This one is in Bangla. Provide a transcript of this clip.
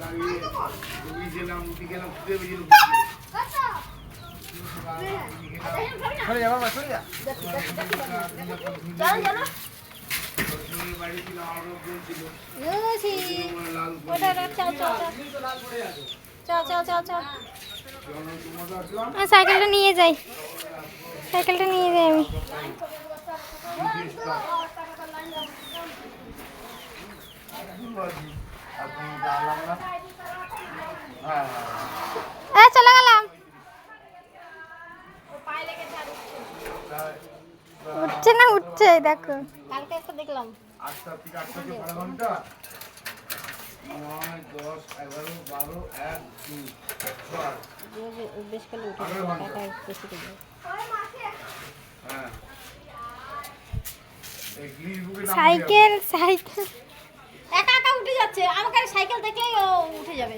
দাঁড়িয়ে রুগী গেলাম রুটি গেলাম খুঁজে বেরিয়ে সরে যাবার মা যা বাড়ি ছিল আমার লোকজন ছিল বুঝি লাল ওটা ওটা চাও চাও চাও চাও চাও চাও চাও আমি সাইকেলটা নিয়ে যাই। সাইকেলটা নিয়ে যাই আমি। দাঁড়ালাম না হ্যাঁ চলে গেলাম। উঠছে না উঠছে দেখো। কালকে একটা দেখলাম। আটটা থেকে আটটা থেকে বারো ঘণ্টা নয় দশ এগারো বারো এক দুই ছয়। বেশ করে উঠে আঠারো বেশি করে হ্যাঁ। Cycle cycle. একা একা উঠে যাচ্ছে। আমাকে সাইকেল দেখলেই ও উঠে যাবে।